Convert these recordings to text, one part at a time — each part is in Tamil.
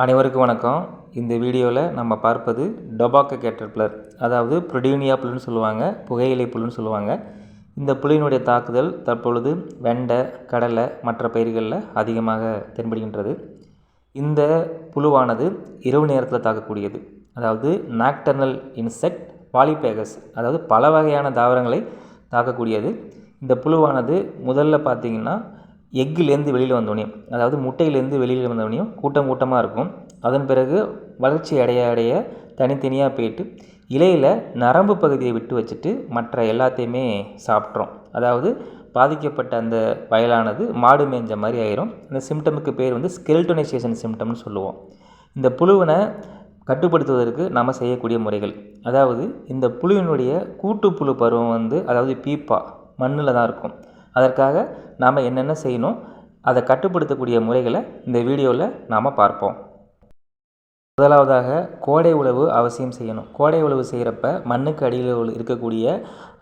அனைவருக்கும் வணக்கம். இந்த வீடியோவில் நம்ம பார்ப்பது டொபாக்கோ கேட்டர்பிளர் அதாவது ப்ரொடியூனியா புல்லுன்னு சொல்லுவாங்க புகையிலை புல்லுன்னு சொல்லுவாங்க. இந்த புலியினுடைய தாக்குதல் தற்பொழுது வெண்டை கடலை மற்ற பயிர்களில் அதிகமாக தென்படுகின்றது. இந்த புழுவானது இரவு நேரத்தில் தாக்கக்கூடியது. அதாவது நாக்டர்னல் இன்செக்ட் பாலிபேகஸ் அதாவது பல வகையான தாவரங்களை தாக்கக்கூடியது. இந்த புழுவானது முதல்ல பார்த்திங்கன்னா எக்குலேருந்து வெளியில் வந்தோடனையும் அதாவது முட்டையிலேருந்து வெளியில் வந்தோடனையும் கூட்டம் கூட்டமாக இருக்கும். அதன் பிறகு வளர்ச்சி அடைய அடைய தனித்தனியாக போயிட்டு இலையில் நரம்பு பகுதியை விட்டு வச்சுட்டு மற்ற எல்லாத்தையுமே சாப்பிட்றோம். அதாவது பாதிக்கப்பட்ட அந்த வயலானது மாடு மேய்ஞ்ச மாதிரி ஆயிரும். அந்த சிம்டமுக்கு பேர் வந்து ஸ்கெல்டனைசேஷன் சிம்டம்னு சொல்லுவோம். இந்த புழுவினை கட்டுப்படுத்துவதற்கு நாம் செய்யக்கூடிய முறைகள். அதாவது இந்த புழுவினுடைய கூட்டுப்புழு பருவம் வந்து அதாவது பீப்பா மண்ணில் தான் இருக்கும். அதற்காக நாம் என்னென்ன செய்யணும் அதை கட்டுப்படுத்தக்கூடிய முறைகளை இந்த வீடியோவில் நாம் பார்ப்போம். முதலாவதாக கோடை உழவு அவசியம் செய்யணும். கோடை உழவு செய்கிறப்ப மண்ணுக்கு அடியில் இருக்கக்கூடிய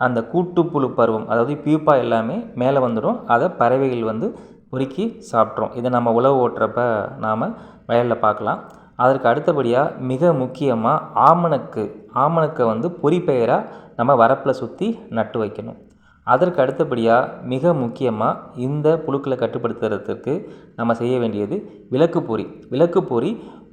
அந்த கூட்டுப்புழு பருவம் அதாவது பியூப்பா எல்லாமே மேலே வந்துடும். அதை பறவைகள் வந்து உருக்கி சாப்பிட்றோம் இதை நம்ம உழவு ஓட்டுறப்ப நாம் வயலில் பார்க்கலாம். அதற்கு அடுத்தபடியாக மிக முக்கியமாக ஆமணக்கு. ஆமணக்கை வந்து பொறிப்பெயராக நம்ம வரப்பில் சுற்றி நட்டு வைக்கணும். அதற்கு அடுத்தபடியாக மிக முக்கியமாக இந்த புழுக்களை கட்டுப்படுத்துறதுக்கு நம்ம செய்ய வேண்டியது விளக்கு பொறி விளக்கு பொறி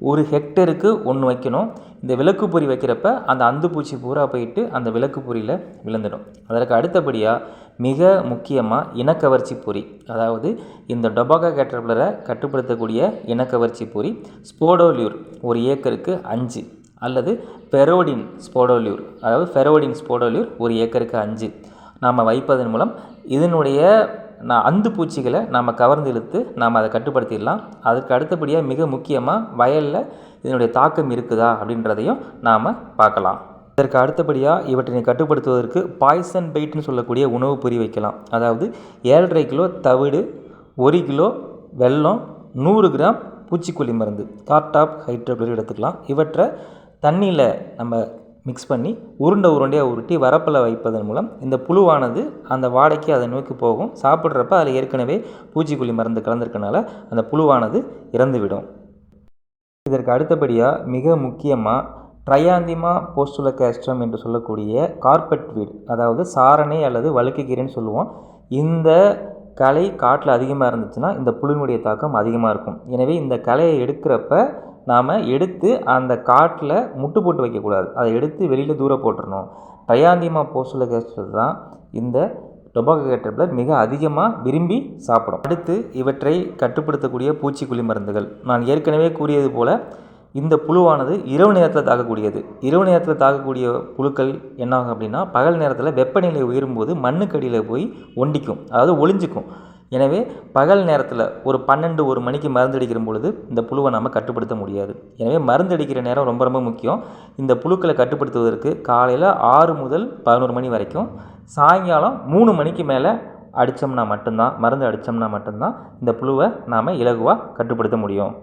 ஒரு ஹெக்டருக்கு ஒன்று வைக்கணும். இந்த விளக்கு பொறி வைக்கிறப்ப அந்த அந்து பூச்சி பூரா போயிட்டு அந்த விளக்கு பொறியில் விழுந்துடும். அதற்கு அடுத்தபடியாக மிக முக்கியமாக இனக்கவர்ச்சி பொறி அதாவது இந்த டொபாகா கேட்டர்பிளரை கட்டுப்படுத்தக்கூடிய இனக்கவர்ச்சி பொறி ஸ்போடோலியூர் ஒரு ஏக்கருக்கு அஞ்சு அல்லது பெரோடின் ஸ்போடோலியூர். அதாவது ஃபெரோடின் ஸ்போடோலியூர் ஒரு ஏக்கருக்கு அஞ்சு. நாம் வைப்பதன் மூலம் இதனுடைய நான் அந்து பூச்சிகளை நாம் கவர்ந்து இழுத்து நாம் அதை கட்டுப்படுத்திடலாம். அதுக்கு அடுத்தபடியாக மிக முக்கியமாக வயலில் இதனுடைய தாக்கம் இருக்குதா அப்படின்றதையும் நாம் பார்க்கலாம். இதற்கு அடுத்தபடியாக இவற்றினை கட்டுப்படுத்துவதற்கு பாய்சன் பெயிட்னு சொல்லக்கூடிய உணவு பொறி வைக்கலாம். அதாவது ஏழரை கிலோ தவிடு ஒரு கிலோ வெல்லம் நூறு கிராம் பூச்சிக்கொல்லி மருந்து. கார்டாப் ஹைட்ரோபிளர் எடுத்துக்கலாம். இவற்றை தண்ணியில் நம்ம மிக்ஸ் பண்ணி உருண்டை உருண்டையாக உருட்டி வரப்பில் வைப்பதன் மூலம் இந்த புழுவானது அந்த வாடைக்கு அதை நோக்கி போகும். சாப்பிட்றப்ப அதில் ஏற்கனவே பூச்சிக்கொல்லி மருந்து கலந்துருக்கனால அந்த புழுவானது இறந்துவிடும். இதற்கு அடுத்தபடியாக மிக முக்கியமாக ட்ரையாந்திமா போஸ்டுல கேஸ்ட்ரம் என்று சொல்லக்கூடிய கார்பெட் வீடு அதாவது சாரணை அல்லது வழுக்குக்கீரைன்னு சொல்லுவோம். இந்த கலை காட்டில் அதிகமாக இருந்துச்சுன்னா இந்த புழுவினுடைய தாக்கம் அதிகமாக இருக்கும். எனவே இந்த கலையை எடுக்கிறப்ப நாம் எடுத்து அந்த காட்டில் முட்டு போட்டு வைக்கக்கூடாது. அதை எடுத்து வெளியில் தூர போட்டுடணும் டயாந்திமா போஸ்டுலகேஸ்டர் தான் இந்த டொபாக்கோ கேட்டபிளர் மிக அதிகமாக விரும்பி சாப்பிடும். அடுத்து இவற்றை கட்டுப்படுத்தக்கூடிய பூச்சிக்கொல்லி மருந்துகள். நான் ஏற்கனவே கூறியது போல் இந்த புழுவானது இரவு நேரத்தில் தாக்கக்கூடியது. இரவு நேரத்தில் தாக்கக்கூடிய புழுக்கள் என்னாகும் அப்படின்னா பகல் நேரத்தில் வெப்பநிலை உயரும்போது மண்ணுக்கடியில் போய் ஒண்டிக்கும். அதாவது ஒளிஞ்சிக்கும். எனவே பகல் நேரத்தில் ஒரு பன்னெண்டு ஒரு மணிக்கு மருந்தடிக்கிற பொழுது இந்த புழுவை நம்ம கட்டுப்படுத்த முடியாது. எனவே மருந்தடிக்கிற நேரம் ரொம்ப ரொம்ப முக்கியம். இந்த புழுக்களை கட்டுப்படுத்துவதற்கு காலையில் ஆறு முதல் பதினோரு மணி வரைக்கும் சாயங்காலம் மூணு மணிக்கு மேலே அடித்தோம்னா மட்டும்தான் மருந்து அடித்தோம்னா மட்டும்தான் இந்த புழுவை நாம் இலகுவாக கட்டுப்படுத்த முடியும்.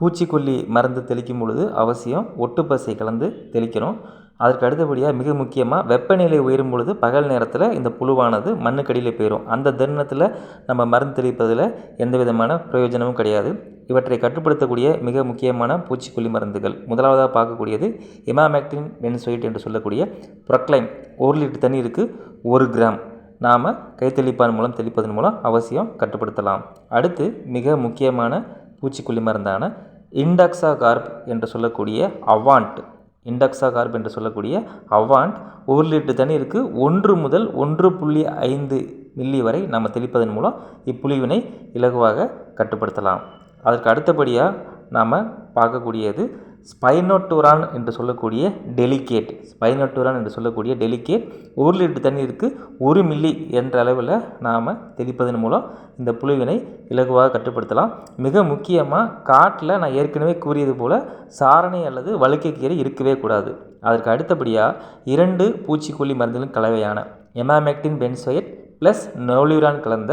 பூச்சிக்கொல்லி மருந்து தெளிக்கும் பொழுது அவசியம் ஒட்டுப்பசை கலந்து தெளிக்கணும். அதற்கு அடுத்தபடியாக மிக முக்கியமாக வெப்பநிலை உயரும் பொழுது பகல் நேரத்தில் இந்த புழுவானது மண்ணுக்கடியில் போயிடும் அந்த தருணத்தில் நம்ம மருந்து தெளிப்பதில் எந்த விதமான பிரயோஜனமும் கிடையாது. இவற்றை கட்டுப்படுத்தக்கூடிய மிக முக்கியமான பூச்சிக்கொல்லி மருந்துகள். முதலாவதாக பார்க்கக்கூடியது இமாமேக்டின் பென்சோயிட் என்று சொல்லக்கூடிய ப்ரொக்ளைன். ஒரு லிட்டர் தண்ணீருக்கு ஒரு கிராம். நாம் கைத்தெளிப்பான் மூலம் தெளிப்பதன் மூலம் அவசியம் கட்டுப்படுத்தலாம். அடுத்து மிக முக்கியமான பூச்சிக்கொல்லி மருந்தான இண்டக்ஸா கார்ப் என்று சொல்லக்கூடிய அவாண்ட் இண்டக்ஸா கார்ப் என்று சொல்லக்கூடிய அவாண்ட் ஒரு லிட்டர் தண்ணீருக்கு ஒன்று முதல் ஒன்று புள்ளி ஐந்து மில்லி வரை நம்ம தெளிப்பதன் மூலம் இப்புலிவினை இலகுவாக கட்டுப்படுத்தலாம். அதற்கு அடுத்தபடியாக நாம் பார்க்கக்கூடியது ஸ்பைனோட்டூரான் என்று சொல்லக்கூடிய டெலிகேட். ஸ்பைனோட்டூரான் என்று சொல்லக்கூடிய டெலிகேட் ஒரு லிட்டர் தண்ணீருக்கு ஒரு மில்லி என்ற அளவில் நாம் தெளிப்பதன் மூலம் இந்த புழுவினை இலகுவாக கட்டுப்படுத்தலாம். மிக முக்கியமாக காட்டில் நான் ஏற்கனவே கூறியது போல் சாரணை அல்லது வழுக்கைக்கீரை இருக்கவே கூடாது. அதற்கு அடுத்தபடியாக இரண்டு பூச்சிக்கொல்லி மருந்துகளும் கலவையான எமாமெக்டின் பென்சோயட் ப்ளஸ் நோலியூரான் கலந்த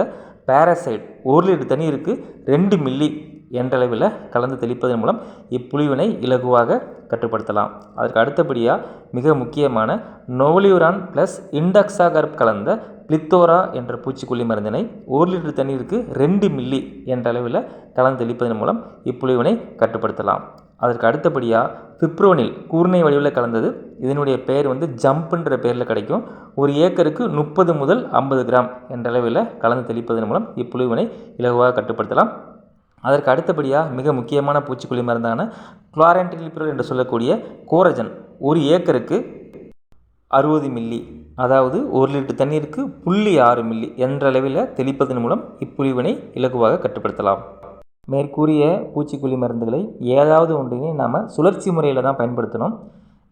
பேரசைட் ஒரு லிட்டர் தண்ணீருக்கு ரெண்டு மில்லி என்றளவில் கலந்து தெளிப்பதன் மூலம் இப்புழிவினை இலகுவாக கட்டுப்படுத்தலாம். அதற்கு அடுத்தபடியாக மிக முக்கியமான நோலியூரான் ப்ளஸ் இண்டக்ஸாகர்ப் கலந்த பிளித்தோரா என்ற பூச்சிக்கொல்லி மருந்தினை ஒரு லிட்டர் தண்ணீருக்கு ரெண்டு மில்லி என்ற அளவில் கலந்து தெளிப்பதன் மூலம் இப்புழுவினை கட்டுப்படுத்தலாம். அதற்கு அடுத்தபடியாக பிப்ரோனில் கூர்ணை வடிவில் கலந்தது. இதனுடைய பெயர் வந்து ஜம்ப்ன்ற பெயரில் கிடைக்கும். ஒரு ஏக்கருக்கு முப்பது முதல் ஐம்பது கிராம் என்ற அளவில் கலந்து தெளிப்பதன் மூலம் இப்புழுவினை இலகுவாக கட்டுப்படுத்தலாம். அதற்கு அடுத்தபடியாக மிக முக்கியமான பூச்சிக்கொல்லி மருந்தான குளாரன்டிலிப்ரோல் என்று சொல்லக்கூடிய கோரஜன் ஒரு ஏக்கருக்கு அறுபது மில்லி அதாவது ஒரு லிட்டர் தண்ணீருக்கு புள்ளி ஆறு மில்லி என்ற அளவில் தெளிப்பதன் மூலம் இப்புழிவினை இலகுவாக கட்டுப்படுத்தலாம். மேற்கூறிய பூச்சிக்கொல்லி மருந்துகளை ஏதாவது ஒன்றினை நாம் சுழற்சி முறையில் தான் பயன்படுத்தணும்.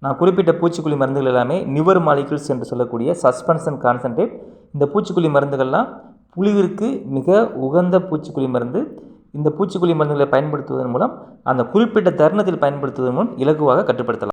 நான் குறிப்பிட்ட பூச்சிக்கொல்லி மருந்துகள் எல்லாமே நிவர் மாலிகுல்ஸ் என்று சொல்லக்கூடிய சஸ்பென்ஷன் கான்சன்ட்ரேட். இந்த பூச்சிக்கொல்லி மருந்துகள்லாம் புழுவிற்கு மிக உகந்த பூச்சிக்கொல்லி மருந்து. இந்த பூச்சிக்கொல்லி மருந்துகளை பயன்படுத்துவதன் மூலம் அந்த குறிப்பிட்ட தருணத்தில் பயன்படுத்துவதன் மூலம் இலகுவாக கட்டுப்படுத்தலாம்.